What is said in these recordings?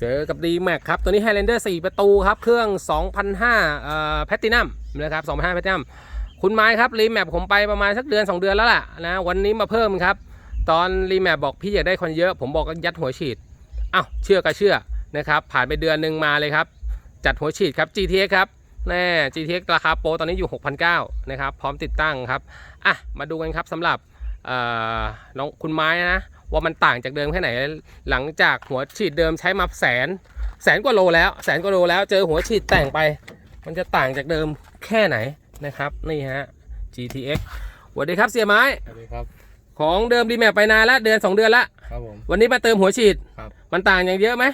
เจอกับ d m a x ครับ ตัวนี้ Highlander 4 ประตูครับ เครื่อง 2,500เอ่อแพตตินัมนะครับ2,500แพตตินัมคุณไม้ครับ รีแมปผมไปประมาณสักเดือน 2 เดือนแล้วล่ะนะ วันนี้มาเพิ่มครับ ตอนรีแมปบอกพี่อยากได้คนเยอะ ผมบอกยัดหัวฉีดอ้าวเชื่อก็เชื่อนะครับ ผ่านไปเดือนหนึ่งมาเลยครับ จัดหัวฉีดครับ GTX ครับแน่ GTX ราคาโปรตอนนี้อยู่ 6,900นะครับ พร้อมติดตั้งครับ อะ มาดูกันครับสำหรับน้องคุณไม้นะ ว่ามันต่างจากเดิมแค่ไหน หลังจากหัวฉีดเดิมใช้มาแสน แสนกว่าโลแล้ว แสนกว่าโลแล้วเจอหัวฉีดแต่งไป มันจะต่างจากเดิมแค่ไหนนะครับ นี่ฮะ GTX สวัสดีครับเสียไม้สวัสดีครับ ของเดิมรีแมปไปนานละเดือน 2 เดือนละครับผมวันนี้มาเติมหัวฉีด ครับ มันต่างอย่างเยอะไหม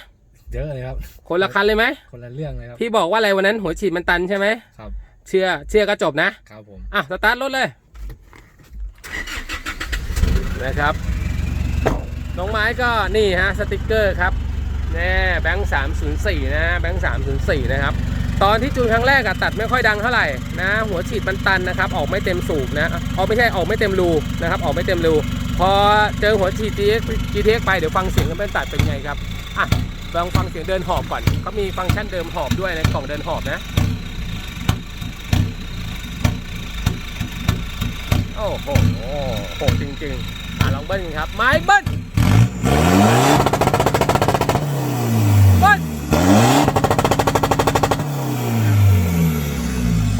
เยอะเลยครับ คนละคันเลยไหมคนละเรื่องเลยครับ พี่บอกว่าอะไรวันนั้นหัวฉีดมันตันใช่ไหมครับ เชื่อเชื่อก็จบนะ ครับผม อะสตาร์ทรถเลยนะครับ น้องไม้ก็นี่ฮะสติกเกอร์ครับแน่แบงค์304นย์สี่นะแบงค์304นย์สี่นะครับตอนที่จูนครั้งแรกอะตัดไม่ค่อยดังเท่าไหร่นะ หัวฉีดมันตันนะครับ ออกไม่เต็มสูบนะออกไม่ใช่ออกไม่เต็มรูนะครับ ออกไม่เต็มรูพอเจอหัวฉีด GTX GTX ไปเดี๋ยวฟังเสียงกันเป็นตัดเป็นไงครับอะลองฟังเสียงเดินหอบก่อนเขามีฟังก์ชันเดิมหอบด้วยในกล่องเดินหอบนะ โอ้โหโหจริงๆอะลองเบิ้ลกันครับไม้เบิ้ลเบิ้ล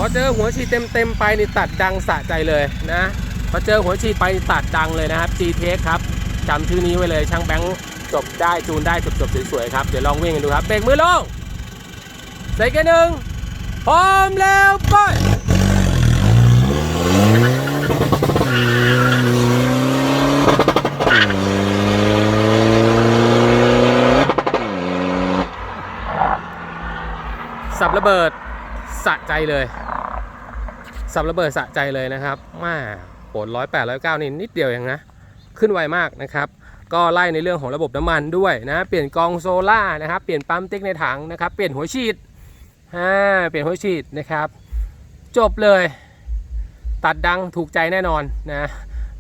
พอเจอหัวฉีดเต็มๆไปนี่ตัดดังสะใจเลยนะพอเจอหัวฉีดไปตัดดังเลยนะครับ GTX ครับจำชื่อนี้ไว้เลยช่างแบงค์จบได้จูนได้จบๆสวยๆครับ เดี๋ยวลองวิ่งกันดูครับเบรกมือลงใส่กันหนึ่งพร้อมแล้วไป สับระเบิดสะใจเลย สับระเบิดสะใจเลยนะครับมาโหดร้อยแปดร้อยเก้านี่นิดเดียวเองนะ ขึ้นไวมากนะครับ ก็ไล่ในเรื่องของระบบน้ำมันด้วยนะ เปลี่ยนกองโซล่านะครับ เปลี่ยนปั๊มติ๊กในถังนะครับ เปลี่ยนหัวฉีดอ่าเปลี่ยนหัวฉีดนะครับ จบเลย ตัดดังถูกใจแน่นอนนะ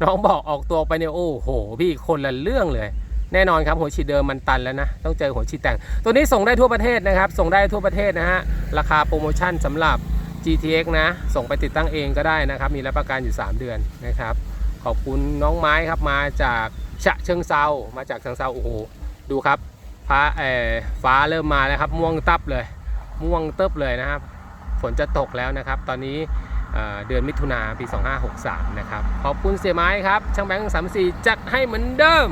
น้องบอกออกตัวไปเนี่ยโอ้โห พี่คนละเรื่องเลย แน่นอนครับหัวฉีดเดิมมันตันแล้วนะ ต้องเจอหัวฉีดแต่ง ตัวนี้ส่งได้ทั่วประเทศนะครับ ส่งได้ทั่วประเทศนะฮะ ราคาโปรโมชั่นสำหรับ GTX นะ ส่งไปติดตั้งเองก็ได้นะครับ มีรับประกันอยู่ 3 เดือนนะครับ ขอบคุณน้องไม้ครับ มาจากฉะเชิงเซามาจากเชิงเซาโอ้โห ดูครับฟ้าเออฟ้าเริ่มมาแล้วครับ ม่วงตับเลย ม่วงเติบเลยนะครับ ฝนจะตกแล้วนะครับ ตอนนี้เเดือนมิถุนาปี 2563 นะครับ ขอบคุณเสียไม้ครับ ช่างแบงค์34จัดให้เหมือนเดิม